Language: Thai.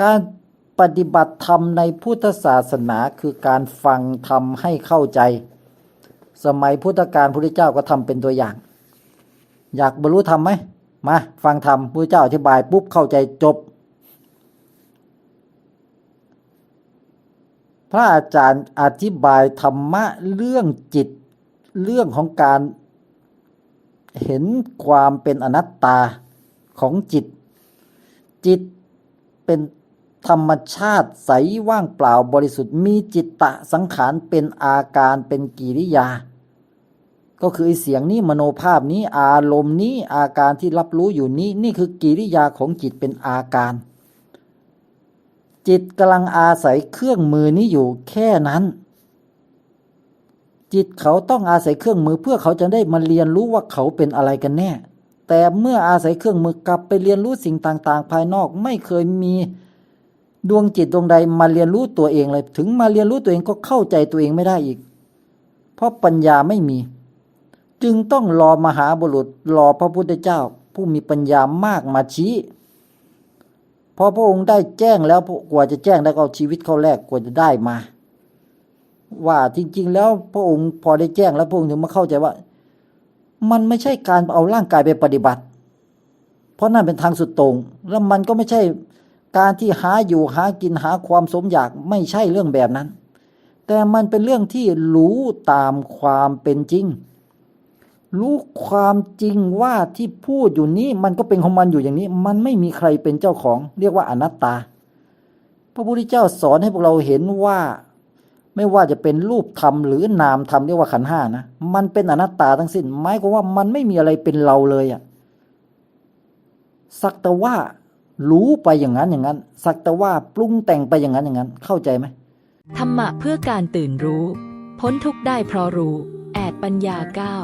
การปฏิบัติธรรมในพุทธศาสนาคือการฟังธรรมให้เข้าใจ สมัยพุทธกาลพระพุทธเจ้าก็ทำเป็นตัวอย่าง อยากบรรลุธรรมไหมมาฟังธรรมพระเจ้าอธิบายปุ๊บเข้าใจจบ พระอาจารย์อธิบายธรรมะเรื่องจิตเรื่องของการเห็นความเป็นอนัตตาของจิต จิตเป็น ธรรมชาติใสว่างเปล่าบริสุทธิ์มีจิตตะสังขารเป็นอาการเป็นกิริยา ก็คือไอเสียงนี้มโนภาพนี้อารมณ์นี้อาการที่รับรู้อยู่นี้นี่คือกิริยาของจิตเป็นอาการ จิตกำลังอาศัยเครื่องมือนี้อยู่แค่นั้น จิตเขาต้องอาศัยเครื่องมือเพื่อเขาจะได้มาเรียนรู้ว่าเขาเป็นอะไรกันแน่ แต่เมื่ออาศัยเครื่องมือกลับไปเรียนรู้สิ่งต่าง ๆ ภายนอกไม่เคยมี ดวงจิตดวงใดมาเรียนรู้ตัวเองเลย ถึงมาเรียนรู้ตัวเองก็เข้าใจตัวเองไม่ได้อีก เพราะปัญญาไม่มี จึงต้องรอมหาบุรุษรอพระพุทธเจ้า ผู้มีปัญญามากมาชี้พอพระองค์ได้แจ้งแล้วกว่าจะแจ้งได้ก็เอาชีวิตเขาแรกกว่าจะได้มา ว่าจริง ๆ แล้วพระองค์พอได้แจ้งแล้วพระองค์ถึงมาเข้าใจว่า มันไม่ใช่การเอาร่างกายไปปฏิบัติ เพราะนั่นเป็นทางสุดตรง แล้วมันก็ไม่ใช่ การที่หาอยู่หากินหาความสมอยากไม่ใช่เรื่องแบบนั้น แต่มันเป็นเรื่องที่รู้ตามความเป็นจริง รู้ความจริงว่าที่พูดอยู่นี้มันก็เป็นของมันอยู่อย่างนี้ มันไม่มีใครเป็นเจ้าของ เรียกว่าอนัตตา พระพุทธเจ้าสอนให้พวกเราเห็นว่า ไม่ว่าจะเป็นรูปธรรมหรือนามธรรมเรียกว่าขันห้านะมันเป็นอนัตตาทั้งสิ้นหมายความว่ามันไม่มีอะไรเป็นเราเลยอะสักแต่ว่า รู้ไปอย่างนั้นอย่างนั้น สักแต่ว่าปรุงแต่งไปอย่างนั้นอย่างนั้น เข้าใจไหมธรรมะเพื่อการตื่นรู้ พ้นทุกข์ได้เพราะรู้ แอดปัญญาเก้า